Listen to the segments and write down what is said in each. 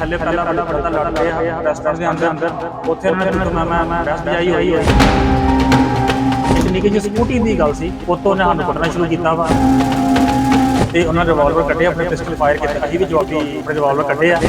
ਥੱਲੇ ਪਹਿਲਾਂ ਬੜਾ ਬੜਾ ਲੜ ਪਿਆ ਰੈਸਟੋਰੈਂਟ ਦੇ ਅੰਦਰ। ਅੰਦਰ। ਉੱਥੇ ਉਹਨਾਂ ਨੇ ਮੈਂ ਮੈਂ ਬੈਸਟ ਜਾਈ ਹੋਈ ਹੈ ਨਿੱਕੀ ਜਿਹੀ ਸਕੂਟੀ ਦੀ ਗੱਲ ਸੀ ਉਤੋਂ ਨੇ ਸਾਨੂੰ ਕੁੱਟਣਾ ਸ਼ੁਰੂ ਕੀਤਾ ਵਾ। ਤੇ ਉਹਨਾਂ ਰਿਵਾਲਵਰ ਕੱਢਿਆ ਆਪਣੇ ਪਿਸਟਲ ਫਾਇਰ ਕੀਤੇ। ਅਸੀਂ ਵੀ ਜਵਾਬੀ ਆਪਣੇ ਰਿਵਾਲਵਰ ਕੱਢੇ ਆ।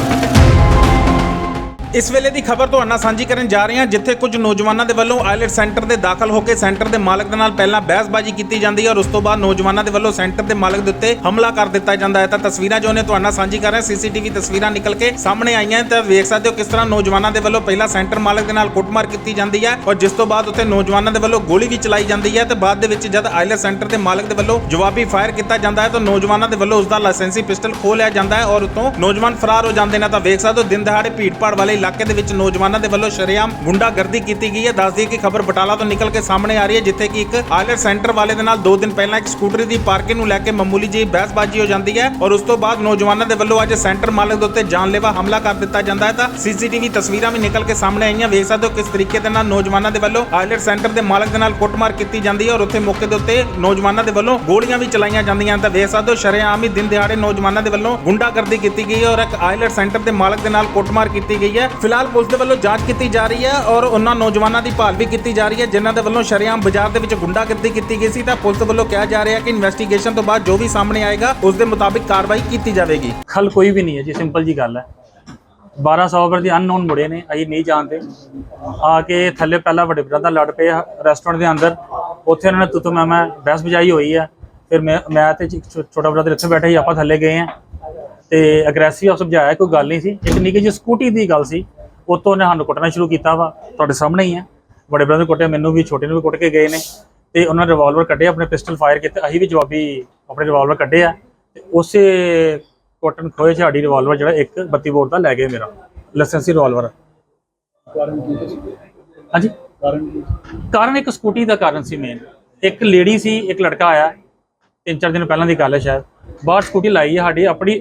ਇਸ ਵੇਲੇ ਦੀ ਖਬਰ ਤੁਹਾਡੇ ਨਾਲ ਸਾਂਝੀ ਕਰਨ ਜਾ ਰਹੇ ਹਾਂ, ਜਿੱਥੇ ਕੁਝ ਨੌਜਵਾਨਾਂ ਦੇ ਵੱਲੋਂ ਆਇਲਟ ਸੈਂਟਰ ਦੇ ਦਾਖਲ ਹੋ ਕੇ ਸੈਂਟਰ ਦੇ ਮਾਲਕ ਦੇ ਨਾਲ ਪਹਿਲਾਂ ਬਹਿਸਬਾਜ਼ੀ ਕੀਤੀ ਜਾਂਦੀ ਹੈ ਔਰ ਉਸ ਤੋਂ ਬਾਅਦ ਨੌਜਵਾਨਾਂ ਦੇ ਵੱਲੋਂ ਸੈਂਟਰ ਦੇ ਮਾਲਕ ਦੇ ਉੱਤੇ ਹਮਲਾ ਕਰ ਦਿੱਤਾ ਜਾਂਦਾ ਹੈ। ਤਾਂ ਤਸਵੀਰਾਂ ਜੋ ਨੇ ਤੁਹਾਡੇ ਨਾਲ ਸਾਂਝੀ ਕਰ ਰਹੇ ਸੀਸੀਟੀਵੀ ਤਸਵੀਰਾਂ ਨਿਕਲ ਕੇ ਸਾਹਮਣੇ ਆਈਆਂ ਤਾਂ ਵੇਖ ਸਕਦੇ ਹੋ ਕਿਸ ਤਰ੍ਹਾਂ ਨੌਜਵਾਨਾਂ ਦੇ ਵੱਲੋਂ ਪਹਿਲਾਂ ਸੈਂਟਰ ਮਾਲਕ ਦੇ ਨਾਲ ਕੁੱਟਮਾਰ ਕੀਤੀ ਜਾਂਦੀ ਹੈ ਔਰ ਜਿਸ ਤੋਂ ਬਾਅਦ ਉੱਥੇ ਨੌਜਵਾਨਾਂ ਦੇ ਵੱਲੋਂ ਗੋਲੀ ਵੀ ਚਲਾਈ ਜਾਂਦੀ ਹੈ। ਤੇ ਬਾਅਦ ਦੇ ਵਿੱਚ ਜਦ ਆਇਲਟ ਸੈਂਟਰ ਦੇ ਮਾਲਕ ਦੇ ਵੱਲੋਂ ਜਵਾਬੀ ਫਾਇਰ ਕੀਤਾ ਜਾਂਦਾ ਹੈ ਤਾਂ ਨੌਜਵਾਨਾਂ ਦੇ ਵੱਲੋਂ ਉਸ ਦਾ ਲਾਇਸੈਂਸੀ ਪਿਸਟਲ ਖੋਹ ਲਿਆ ਜਾਂਦਾ ਹੈ ਔਰ ਉਤੋਂ ਨੌਜਵਾਨ ਫਰਾਰ ਹੋ ਜਾਂਦੇ ਨੇ। ਤਾਂ ਵੇਖ ਸਕਦੇ ਹੋ ਦਿਨ ਦਿਹਾੜੇ ਭੀੜ ਭਾੜ ਵਾਲੇ ਇਲਾਕੇ ਦੇ ਵਿੱਚ ਨੌਜਵਾਨਾਂ ਦੇ ਵੱਲੋਂ ਸ਼ਰੇਆਮ ਗੁੰਡਾਗਰਦੀ ਕੀਤੀ ਗਈ ਹੈ। ਦੱਸਦੀ ਕਿ ਖਬਰ ਬਟਾਲਾ ਤੋਂ ਨਿਕਲ ਕੇ ਸਾਹਮਣੇ ਆ ਰਹੀ ਹੈ, ਜਿੱਥੇ ਕਿ ਇੱਕ ਆਇਲਟ ਸੈਂਟਰ ਵਾਲੇ ਦੇ ਨਾਲ 2 ਦਿਨ ਪਹਿਲਾਂ ਇੱਕ ਸਕੂਟਰੀ ਦੀ ਪਾਰਕਿੰਗ ਨੂੰ ਲੈ ਕੇ ਮਾਮੂਲੀ ਜਿਹੀ ਬਹਿਸਬਾਜ਼ੀ ਹੋ ਜਾਂਦੀ ਹੈ ਔਰ ਉਸ ਤੋਂ ਬਾਅਦ ਨੌਜਵਾਨਾਂ ਦੇ ਵੱਲੋਂ ਅੱਜ ਸੈਂਟਰ ਮਾਲਕ ਦੇ ਉੱਤੇ ਜਾਨਲੇਵਾ ਹਮਲਾ ਕਰ ਦਿੱਤਾ ਜਾਂਦਾ ਹੈ। ਤਾਂ ਸੀਸੀਟੀਵੀ ਤਸਵੀਰਾਂ ਵੀ ਨਿਕਲ ਕੇ ਸਾਹਮਣੇ ਆਈਆਂ। ਵੇਖ ਸਕਦੇ ਹੋ ਕਿਸ ਤਰੀਕੇ ਦੇ ਨਾਲ ਨੌਜਵਾਨਾਂ ਦੇ ਵੱਲੋਂ ਆਇਲਟ ਸੈਂਟਰ ਦੇ ਮਾਲਕ ਦੇ ਨਾਲ ਕੁੱਟਮਾਰ ਕੀਤੀ ਜਾਂਦੀ ਹੈ ਔਰ ਉੱਥੇ ਮੌਕੇ ਦੇ ਉੱਤੇ ਨੌਜਵਾਨਾਂ ਦੇ ਵੱਲੋਂ ਗੋਲੀਆਂ ਵੀ ਚਲਾਈਆਂ ਜਾਂਦੀਆਂ ਤਾਂ ਵੇਖ ਸਕਦੇ ਹੋ ਸ਼ਰੇਆਮ ਹੀ ਦਿਨ ਦਿਹਾੜੇ ਨੌਜਵਾਨਾਂ ਦੇ ਵੱਲੋਂ ਗੁੰਡਾਗਰਦੀ ਕੀਤੀ ਗਈ ਹੈ ਔਰ ਇੱਕ ਆਇਲਟ ਸੈਂਟਰ ਦੇ ਮਾਲਕ ਦੇ ਨਾਲ ਕੁੱਟਮਾਰ ਕੀਤੀ ਗਈ ਹੈ। ਫਿਲਹਾਲ ਪੁਲਿਸ ਦੇ ਵੱਲੋਂ ਜਾਂਚ ਕੀਤੀ ਜਾ ਰਹੀ ਹੈ ਔਰ ਉਹਨਾਂ ਨੌਜਵਾਨਾਂ ਦੀ ਭਾਲ ਵੀ ਕੀਤੀ ਜਾ ਰਹੀ ਹੈ, ਜਿਨ੍ਹਾਂ ਦੇ ਵੱਲੋਂ ਸ਼ਰੇਆਮ ਬਾਜ਼ਾਰ ਦੇ ਵਿੱਚ ਗੁੰਡਾਗਰਦੀ ਕੀਤੀ ਗਈ ਸੀ। ਤਾਂ ਪੁਲਿਸ ਵੱਲੋਂ ਕਿਹਾ ਜਾ ਰਿਹਾ ਕਿ ਇਨਵੈਸਟੀਗੇਸ਼ਨ ਤੋਂ ਬਾਅਦ ਜੋ ਵੀ ਸਾਹਮਣੇ ਆਏਗਾ, ਉਸ ਦੇ ਮੁਤਾਬਿਕ ਕਾਰਵਾਈ ਕੀਤੀ ਜਾਵੇਗੀ। ਖਲ ਕੋਈ ਵੀ ਨਹੀਂ ਹੈ ਜੀ ਸਿੰਪਲ ਜੀ ਗੱਲ ਹੈ। 1200 ਵਰ ਦੇ ਅਨਨੋਨ ਮੁੰਡੇ ਨੇ, ਅਸੀਂ ਨਹੀਂ ਜਾਣਦੇ। ਆ ਕੇ ਥੱਲੇ ਪਹਿਲਾਂ ਵੱਡੇ ਬ੍ਰਦਰ ਲੜ ਪਏ ਰੈਸਟੋਰੈਂਟ ਦੇ ਅੰਦਰ। ਉੱਥੇ ਉਹਨਾਂ ਨੇ ਤੁਤੂ ਮੈਂ ਮੈਂ ਬਹਿਸ ਬਜਾਈ ਹੋਈ ਹੈ ਫਿਰ ਮੈਂ ਮੈਂ ਤੇ ਛੋਟਾ ਬ੍ਰਦਰ ਇੱਥੇ ਬੈਠੇ ਹੀ ਆਪਾਂ ਥੱਲੇ ਗਏ ਆ। ਤੇ ਅਗਰੈਸਿਵ ਆਪ ਸਮਝਾਇਆ ਕੋਈ ਗੱਲ ਨਹੀਂ ਸੀ। ਇੱਕ ਨਿੱਕੀ ਜਿਹੀ ਸਕੂਟੀ ਦੀ ਗੱਲ ਸੀ। ਉਤੋਂ ਨੇ ਸਾਨੂੰ ਕੁੱਟਣਾ ਸ਼ੁਰੂ ਕੀਤਾ ਵਾ। ਤੁਹਾਡੇ ਸਾਹਮਣੇ ਹੀ ਆ। ਵੱਡੇ ਬ੍ਰਦਰ ਕੁੱਟਿਆ ਮੈਨੂੰ ਵੀ ਛੋਟੇ ਨੂੰ ਵੀ ਕੁੱਟ ਕੇ ਗਏ ਨੇ। ਤੇ ਉਹਨਾਂ ਨੇ ਰਿਵਾਲਵਰ ਕੱਢੇ ਆਪਣੇ ਪਿਸਟਲ ਫਾਇਰ ਕੀਤੇ। ਅਸੀਂ ਵੀ ਜਵਾਬੀ ਆਪਣੇ ਰਿਵਾਲਵਰ ਕੱਢੇ ਆ। ਤੇ ਉਸੇ ਕੋਟਨ ਖੋਏ ਸਾਡੀ ਰਿਵਾਲਵਰ ਜਿਹੜਾ ਇੱਕ 32 ਬੋਰ ਦਾ ਲੈ ਗਏ ਮੇਰਾ। ਲਾਇਸੈਂਸੀ ਰਿਵਾਲਵਰ ਹਾਂਜੀ? ਕਾਰਨ ਇੱਕ ਸਕੂਟੀ ਦਾ ਕਾਰਨ ਸੀ ਮੇਨ ਇੱਕ ਲੇਡੀ ਸੀ ਇੱਕ ਲੜਕਾ ਆਇਆ। ਤਿੰਨ ਚਾਰ ਦਿਨ ਪਹਿਲਾਂ ਦੀ ਗੱਲ ਹੈ ਸ਼ਾਇਦ। ਬਾਹਰ ਸਕੂਟੀ ਲਾਈ ਹੈ ਸਾਡੀ ਆਪਣੀ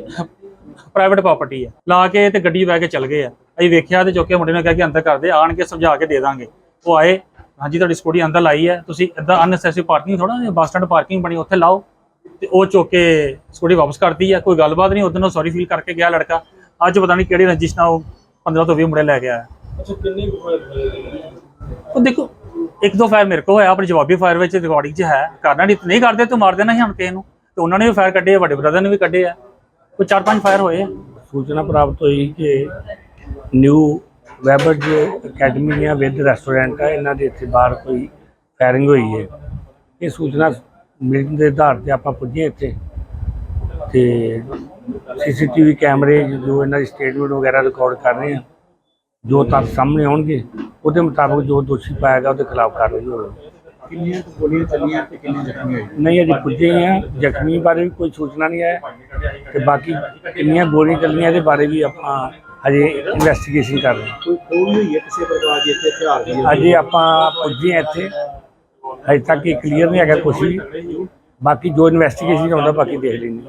ਪ੍ਰਾਈਵੇਟ ਪ੍ਰਾਪਰਟੀ ਹੈ ਲਾ ਕੇ ਤੇ ਗੱਡੀ ਬਹਿ ਕੇ ਚੱਲ ਗਏ ਆ। ਅਸੀਂ ਵੇਖਿਆ ਤੇ ਚੁੱਕੇ ਮੁੰਡੇ ਨੇ ਕਿਹਾ ਕਿ ਅੰਦਰ ਕਰਦੇ ਆਣ ਕੇ ਸਮਝਾ ਕੇ ਦੇ ਦਾਂਗੇ। ਉਹ ਆਏ ਹਾਂਜੀ ਤੁਹਾਡੀ ਸਕੂਟੀ ਅੰਦਰ ਲਾਈ ਹੈ ਤੁਸੀਂ ਇਦਾਂ ਅਨਨੈਸੈਸਰੀ ਪਾਰਕਿੰਗ ਥੋੜਾ ਬੱਸ ਸਟੈਂਡ ਪਾਰਕਿੰਗ ਬਣੀ ਉੱਥੇ ਲਾਓ। ਤੇ ਉਹ ਚੁੱਕ ਕੇ ਸਕੂਟੀ ਵਾਪਸ ਕਰਤੀ ਆ। ਕੋਈ ਗੱਲਬਾਤ ਨਹੀਂ ਉਦੋਂ ਸੌਰੀ ਫੀਲ ਕਰਕੇ ਗਿਆ ਲੜਕਾ। ਅੱਜ ਪਤਾ ਨਹੀਂ ਕਿਹੜੀ ਰੰਜਿਸ਼ ਨਾਲ ਉਹ 15 ਤੋਂ 20 ਮੁੰਡੇ ਲੈ ਕੇ ਆਇਆ। ਅੱਛਾ ਕਿੰਨੀ ਉਹ ਦੇਖੋ ਇੱਕ ਦੋ ਫਾਇਰ ਮੇਰੇ ਕੋਲ ਹੋਇਆ ਆਪਣੀ ਜਵਾਬੀ ਫਾਇਰ ਵਿੱਚ ਰਿਕਾਰਡਿੰਗ 'ਚ ਹੈ। ਕਰਨਾ ਨਹੀਂ ਨਹੀਂ ਕਰਦੇ ਤੂੰ ਮਾਰ ਦੇਣਾ ਸੀ ਹੁਣ ਕਿਸੇ ਨੂੰ। ਤੇ ਉਹਨਾਂ ਨੇ ਵੀ ਫਾਇਰ ਕੱਢੇ ਆ, ਵੱਡੇ ਬ੍ਰਦਰ ਨੇ ਵੀ ਕੱਢੇ ਆ। ਕੋਈ ਚਾਰ ਪੰਜ ਫਾਇਰ ਹੋਏ ਆ। ਸੂਚਨਾ ਪ੍ਰਾਪਤ ਹੋਈ ਕਿ ਨਿਊ ਵੈਬਰਜ ਅਕੈਡਮੀ ਜਾਂ ਵਿਦ ਰੈਸਟੋਰੈਂਟ ਆ, ਇਹਨਾਂ ਦੇ ਇੱਥੇ ਬਾਹਰ ਕੋਈ ਫਾਇਰਿੰਗ ਹੋਈ ਹੈ। ਇਹ ਸੂਚਨਾ ਮਿਲਣ ਦੇ ਆਧਾਰ ਤੇ ਆਪਾਂ ਪੁੱਜੇ ਇੱਥੇ। ਤੇ ਸੀਸੀਟੀਵੀ ਕੈਮਰੇ ਜੋ ਇਹਨਾਂ ਦੀ ਸਟੇਟਮੈਂਟ ਵਗੈਰਾ ਰਿਕਾਰਡ ਕਰ ਰਹੇ ਆ, ਜੋ ਤੱਥ ਸਾਹਮਣੇ ਆਉਣਗੇ, ਉਹਦੇ ਮੁਤਾਬਕ ਜੋ ਦੋਸ਼ੀ ਪਾਇਆ ਗਿਆ, ਉਹਦੇ ਖਿਲਾਫ ਕਾਰਵਾਈ ਹੋਵੇਗੀ। ਕਿੰਨੀਆਂ ਕੁ ਗੋਲੀਆਂ ਚੱਲੀਆਂ ਤੇ ਕਿੰਨੇ ਜ਼ਖਮੀ ਹੋਏ ਨਹੀਂ ਅਜੇ ਪੁੱਜੇ ਹੀ ਆ ਜ਼ਖਮੀ ਬਾਰੇ ਵੀ ਕੋਈ ਸੂਚਨਾ ਨਹੀਂ ਆਇਆ ਤੇ ਬਾਕੀ ਕਿੰਨੀਆਂ ਗੋਲੀਆਂ ਚੱਲੀਆਂ ਇਹਦੇ ਬਾਰੇ ਵੀ ਆਪਾਂ ਹਜੇ ਇਨਵੈਸਟੀਗੇਸ਼ਨ ਕਰ ਰਹੇ ਹਾਂ। ਕੋਈ ਖੋਲ ਹੋਈ ਹੈ ਕਿਸੇ ਪ੍ਰਕਾਰ ਦੀ ਇੱਥੇ ਹਥਿਆਰ ਦੀ ਅਜੇ ਆਪਾਂ ਪੁੱਜੇ ਹਾਂ ਇੱਥੇ। ਹਜੇ ਤੱਕ ਇਹ ਕਲੀਅਰ ਨਹੀਂ ਹੈਗਾ ਕੁਝ ਵੀ। ਬਾਕੀ ਜੋ ਇਨਵੈਸਟੀਗੇਸ਼ਨ ਆਉਂਦਾ ਬਾਕੀ ਦੇਖ ਲੈਂਦੇ